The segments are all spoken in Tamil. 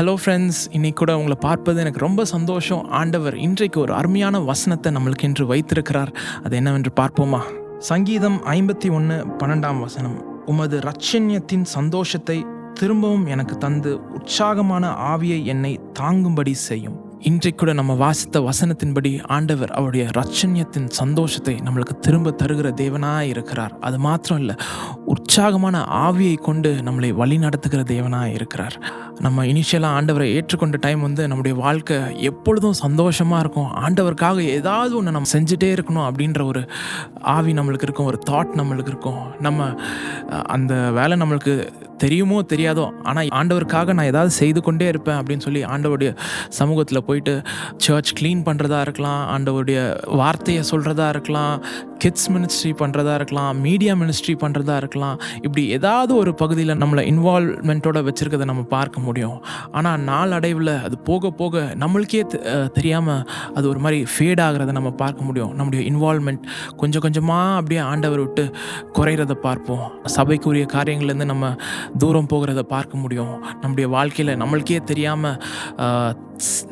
ஹலோ ஃப்ரெண்ட்ஸ் இன்னைக்கு கூட உங்களை பார்ப்பது எனக்கு ரொம்ப சந்தோஷம். ஆண்டவர் இன்றைக்கு ஒரு அருமையான வசனத்தை நம்மளுக்கு இன்று வைத்திருக்கிறார். அது என்னவென்று பார்ப்போமா? சங்கீதம் ஐம்பத்தி ஒன்று பன்னெண்டாம் வசனம். உமது ரட்சண்யத்தின் சந்தோஷத்தை திரும்பவும் எனக்கு தந்து உற்சாகமான ஆவியை என்னை தாங்கும்படி செய்யும். இன்றைக்கூட நம்ம வாசித்த வசனத்தின்படி ஆண்டவர் அவருடைய ரட்சண்யத்தின் சந்தோஷத்தை நம்மளுக்கு திரும்ப தருகிற தேவனாக இருக்கிறார். அது மாத்திரம் இல்லை உற்சாகமான ஆவியை கொண்டு நம்மளை வழி நடத்துகிற தேவனாக இருக்கிறார். நம்ம இனிஷியலாக ஆண்டவரை ஏற்றுக்கொண்ட டைம் வந்து நம்முடைய வாழ்க்கை எப்பொழுதும் சந்தோஷமாக இருக்கும். ஆண்டவருக்காக ஏதாவது ஒன்று நம்ம செஞ்சுட்டே இருக்கணும் அப்படின்ற ஒரு ஆவி நம்மளுக்கு இருக்கும் ஒரு தாட் நம்மளுக்கு இருக்கும். நம்ம அந்த வேலை நம்மளுக்கு தெரியுமோ தெரியாதோ ஆனால் ஆண்டவருக்காக நான் ஏதாவது செய்து கொண்டே இருப்பேன் அப்படின்னு சொல்லி ஆண்டவருடைய சமூகத்தில் போயிட்டு சர்ச் க்ளீன் பண்ணுறதா இருக்கலாம் ஆண்டவருடைய வார்த்தையை சொல்கிறதா இருக்கலாம் கிட்ஸ் மினிஸ்ட்ரி பண்ணுறதா இருக்கலாம் மீடியா மினிஸ்ட்ரி பண்ணுறதா இருக்கலாம் இப்படி ஏதாவது ஒரு பகுதியில் நம்மளை இன்வால்மெண்ட்டோட வச்சுருக்கதை நம்ம பார்க்க முடியும். ஆனால் நாளடைவில் அது போக போக நம்மளுக்கே தெரியாமல் அது ஒரு மாதிரி ஃபேட் ஆகிறத நம்ம பார்க்க முடியும். நம்முடைய இன்வால்மெண்ட் கொஞ்சம் கொஞ்சமாக அப்படியே ஆண்டவர் விட்டு குறையிறத பார்ப்போம். சபைக்குரிய காரியங்கள்லேருந்து நம்ம தூரம் போகிறத பார்க்க முடியும். நம்முடைய வாழ்க்கையில் நம்மளுக்கே தெரியாமல்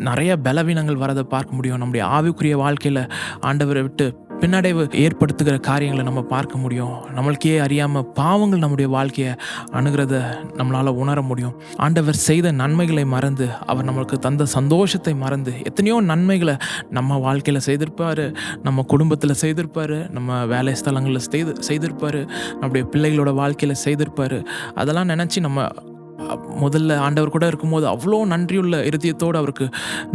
நிறைய பலவீனங்கள் வரதை பார்க்க முடியும். நம்முடைய ஆவிக்குரிய வாழ்க்கையில் ஆண்டவரை விட்டு பின்னடைவு ஏற்படுத்துகிற காரியங்களை நம்ம பார்க்க முடியும். நம்மளுக்கே அறியாமல் பாவங்கள் நம்முடைய வாழ்க்கையை அணுகிறத நம்மளால் உணர முடியும். ஆண்டவர் செய்த நன்மைகளை மறந்து அவர் நம்மளுக்கு தந்த சந்தோஷத்தை மறந்து எத்தனையோ நன்மைகளை நம்ம வாழ்க்கையில் செய்திருப்பார் நம்ம குடும்பத்தில் செய்திருப்பார் நம்ம வேலை ஸ்தலங்களில் செய்து செய்திருப்பார் நம்முடைய பிள்ளைகளோட வாழ்க்கையில் செய்திருப்பார். அதெல்லாம் நினச்சி நம்ம முதல்ல ஆண்டவர் கூட இருக்கும்போது அவ்வளோ நன்றியுள்ள இருதயத்தோடு அவருக்கு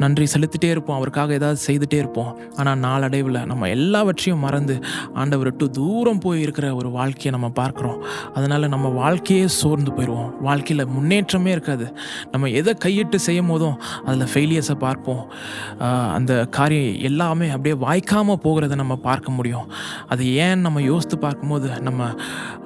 நன்றி செலுத்திட்டே இருப்போம். அவருக்காக ஏதாவது செய்துட்டே இருப்போம். ஆனால் நாளடைவில் நம்ம எல்லாவற்றையும் மறந்து ஆண்டவர் விட்டு தூரம் போய் இருக்கிற ஒரு வாழ்க்கையை நம்ம பார்க்குறோம். அதனால் நம்ம வாழ்க்கையே சோர்ந்து போயிடுவோம். வாழ்க்கையில் முன்னேற்றமே இருக்காது. நம்ம எதை கையிட்டு செய்யும் போதும் அதில் ஃபெயிலியர்ஸை பார்ப்போம். அந்த காரியம் எல்லாமே அப்படியே வாய்க்காமல் போகிறத நம்ம பார்க்க முடியும். அது ஏன் நம்ம யோசித்து பார்க்கும்போது நம்ம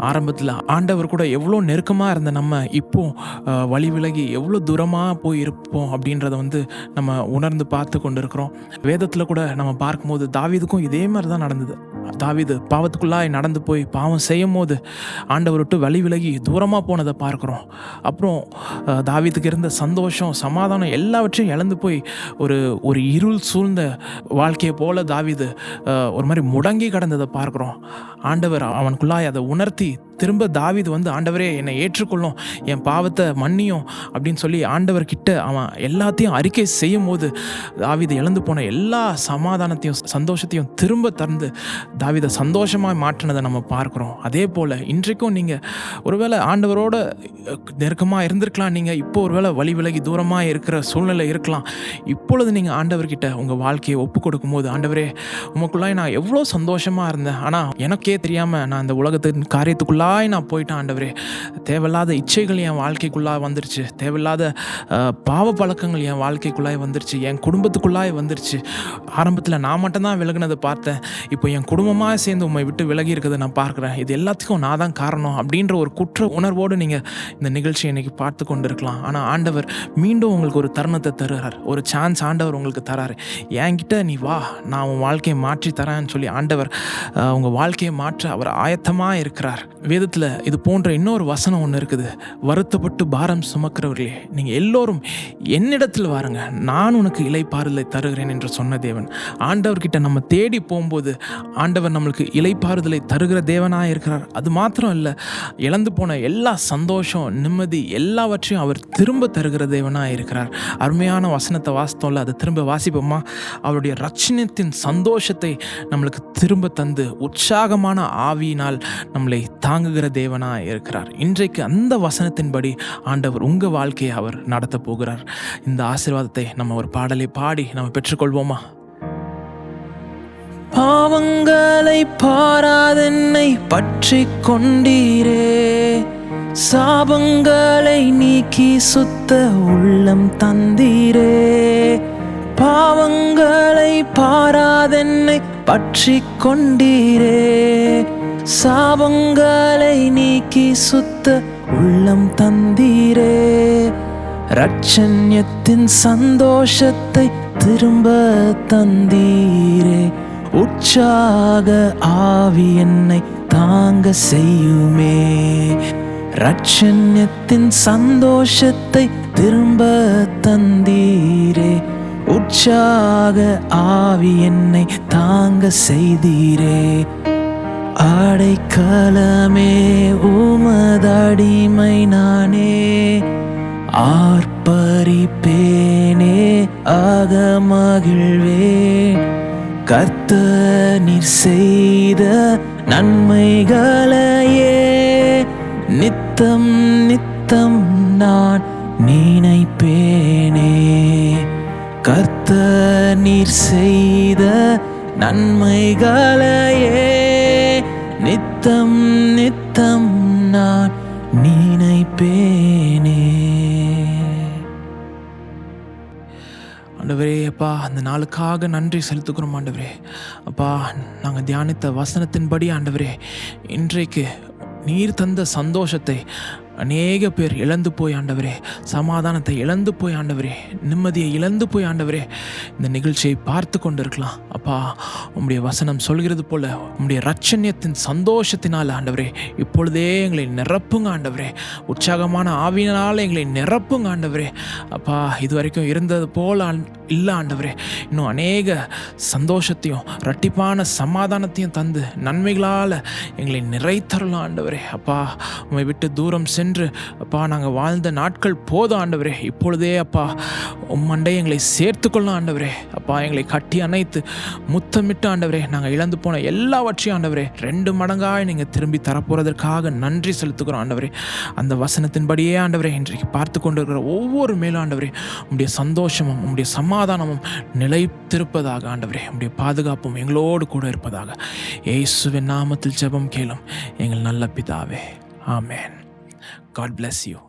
ஆரம்பத்தில் ஆண்டவர் கூட எவ்வளோ நெருக்கமாக இருந்த நம்ம இப்போது வழி விலகி எவ்வளோ தூரமாக போய் இருப்போம் அப்படின்றத வந்து நம்ம உணர்ந்து பார்த்து கொண்டு இருக்கிறோம் வேதத்தில் கூட நம்ம பார்க்கும்போது தாவீதுக்கும் இதே மாதிரி தான் நடந்தது. தாவீது பாவத்துக்குள்ளாய் நடந்து போய் பாவம் செய்யும் போது ஆண்டவர் விட்டு வழி விலகி தூரமாக போனதை பார்க்குறோம். அப்புறம் தாவிதுக்கு தாவீதுக்கு இருந்த சந்தோஷம் சமாதானம் எல்லாவற்றையும் இழந்து போய் ஒரு ஒரு இருள் சூழ்ந்த வாழ்க்கையை போல தாவீது ஒரு மாதிரி முடங்கி கடந்ததை பார்க்குறோம். ஆண்டவர் அவனுக்குள்ளாய் அதை உணர்த்தி திரும்ப தாவிது வந்து ஆண்டவரே என்னை ஏற்றுக்கொள்ளும். என் பாவத்தை மன்னியும். அப்படின்னு சொல்லி ஆண்டவர்கிட்ட அவன் எல்லாத்தையும் அறிக்கை செய்யும் போது தாவிது இழந்து போன எல்லா சமாதானத்தையும் சந்தோஷத்தையும் திரும்ப தந்து தாவிதை சந்தோஷமாக மாற்றினதை நம்ம பார்க்குறோம். அதே போல் இன்றைக்கும் நீங்கள் ஒருவேளை ஆண்டவரோட நெருக்கமாக இருந்திருக்கலாம். நீங்கள் இப்போ ஒருவேளை வழி விலகி தூரமாக இருக்கிற சூழ்நிலை இருக்கலாம். இப்பொழுது நீங்கள் ஆண்டவர்கிட்ட உங்கள் வாழ்க்கையை ஒப்பு கொடுக்கும்போது ஆண்டவரே உமக்குள்ளாய் நான் எவ்வளோ சந்தோஷமாக இருந்தேன். ஆனால் எனக்கே தெரியாமல் நான் இந்த உலகத்தின் காரியத்துக்குள்ளே காரியத்துக்குள்ளாய் நான் போயிட்டேன் ஆண்டவரே. தேவையில்லாத இச்சைகள் என் வாழ்க்கைக்குள்ளாக வந்துருச்சு. தேவையில்லாத பாவ பழக்கங்கள் என் வாழ்க்கைக்குள்ளாய் வந்துருச்சு. என் குடும்பத்துக்குள்ளாய் வந்துருச்சு. ஆரம்பத்தில் நான் மட்டும்தான் விலகினதை பார்த்தேன். இப்போ என் குடும்பமாக சேர்ந்து உண்மை விட்டு விலகி இருக்கிறத நான் பார்க்குறேன். இது எல்லாத்துக்கும் நான் தான் காரணம் அப்படின்ற ஒரு குற்ற உணர்வோடு நீங்கள் இந்த நிகழ்ச்சியை இன்னைக்கு பார்த்து கொண்டு இருக்கலாம் ஆனால் ஆண்டவர் மீண்டும் உங்களுக்கு ஒரு தருணத்தை தருகிறார். ஒரு சான்ஸ் ஆண்டவர் உங்களுக்கு தராரு. என்கிட்ட நீ வா நான் உன் வாழ்க்கையை மாற்றி தரேன்னு சொல்லி ஆண்டவர் உங்கள் வாழ்க்கையை மாற்ற அவர் ஆயத்தமாக இருக்கிறார். வேதத்தில் இது போன்ற இன்னொரு வசனம் ஒன்று இருக்குது. வருத்தப்பட்டு பாரம் சுமக்கிறவர்களே நீங்கள் எல்லோரும் என்னிடத்தில் வாருங்க. நான் உனக்கு இலைப்பாறுதலை தருகிறேன் என்று சொன்ன தேவன். ஆண்டவர்கிட்ட நம்ம தேடி போகும்போது ஆண்டவர் நம்மளுக்கு இலைப்பாறுதலை தருகிற தேவனாக இருக்கிறார். அது மாத்திரம் இல்லை இழந்து போன எல்லா சந்தோஷம் நிம்மதி எல்லாவற்றையும் அவர் திரும்ப தருகிற தேவனாக இருக்கிறார். அருமையான வசனத்தை வாசித்தோம்ல அதை திரும்ப வாசிப்போமா? அவருடைய ரட்சணத்தின் சந்தோஷத்தை நம்மளுக்கு திரும்ப தந்து உற்சாகமான ஆவியினால் நம்மளை தாங்க தாங்குகிற தேவனாக இருக்கிறார். இன்றைக்கு அந்த வசனத்தின்படி ஆண்டவர் உங்கள் வாழ்க்கையை அவர் நடத்த போகிறார். இந்த ஆசீர்வாதத்தை நம்ம ஒரு பாடலை பாடி நம்ம பெற்றுக்கொள்வோமா? பாவங்களை பாராதென்னை பற்றி கொண்டீரே. சாபங்களை நீக்கி சுத்த உள்ளம் தந்தீரே. பாவங்களை பாராதென்னை பற்றி கொண்டீரே. சாபங்களை நீக்கி சுத்த உள்ளம் தந்தீரே. ரட்சண்யத்தின் சந்தோஷத்தை திரும்ப தந்தீரே. உற்சாக ஆவி என்னை தாங்க செய்யுமே. ரட்சண்யத்தின் சந்தோஷத்தை திரும்ப தந்தீரே. உற்சாக ஆவி என்னை தாங்க செய்தீரே. அடைக்கலமே உமதடிமை நானே ஆர்ப்பரிப்பேனே ஆக அகமகிழ்வேன் கர்த்த நீர் செய்த நன்மைகளையே நித்தம் நித்தம் நான் நினைப்பேனே. கர்த்த நீர் செய்த நன்மைகளையே நித்தம் நித்தம் நான் நினைப்பேனே. ஆண்டவரே அப்பா அந்த நாளுக்காக நன்றி செலுத்துக்கிறோம் ஆண்டவரே. அப்பா நாங்கள் தியானித்த வசனத்தின்படி ஆண்டவரே இன்றைக்கு நீர் தந்த சந்தோஷத்தை அநேக பேர் இழந்து போய் ஆண்டவரே சமாதானத்தை இழந்து போய் ஆண்டவரே நிம்மதியை இழந்து போய் ஆண்டவரே இந்த நிகழ்ச்சியை பார்த்து கொண்டு இருக்கலாம் அப்பா உம்முடைய வசனம் சொல்கிறது போல உம்முடைய ரட்சண்யத்தின் சந்தோஷத்தினால் ஆண்டவரே இப்பொழுதே எங்களை நிரப்புங்க ஆண்டவரே. உற்சாகமான ஆவியினால் எங்களை நிரப்புங்க ஆண்டவரே. அப்பா இது வரைக்கும் இருந்தது போல இல்லை ஆண்டவரே. இன்னும் அநேக சந்தோஷத்தையும் ரட்டிப்பான சமாதானத்தையும் தந்து நன்மைகளால் எங்களை நிறைத்தரலாம் ஆண்டவரே. அப்பா உம்மை விட்டு தூரம் சென்று அப்பா நாங்கள் வாழ்ந்த நாட்கள் போதும் ஆண்டவரே. இப்பொழுதே அப்பா உம்மண்டை எங்களை சேர்த்துக்கொள்ளலாம் ஆண்டவரே. அப்பா எங்களை கட்டி அணைத்து முத்தமிட்டு ஆண்டவரே. நாங்கள் இழந்து போன எல்லாவற்றையும் ஆண்டவரே ரெண்டு மடங்காய் நீங்கள் திரும்பி தரப்போகிறதற்காக நன்றி செலுத்துக்கிறோம் ஆண்டவரே. அந்த வசனத்தின்படியே ஆண்டவரே இன்றைக்கு பார்த்து கொண்டிருக்கிற ஒவ்வொரு மேலாண்டவரே ஆண்டவரே உங்களுடைய சந்தோஷமும் உங்களுடைய சமாதானமும் நிலைத்திருப்பதாக ஆண்டவரே. உங்களுடைய பாதுகாப்பும் எங்களோடு கூட இருப்பதாக. இயேசுவின் நாமத்தில் ஜெபம் கேளும் எங்கள் நல்ல பிதாவே. ஆமேன். God bless you.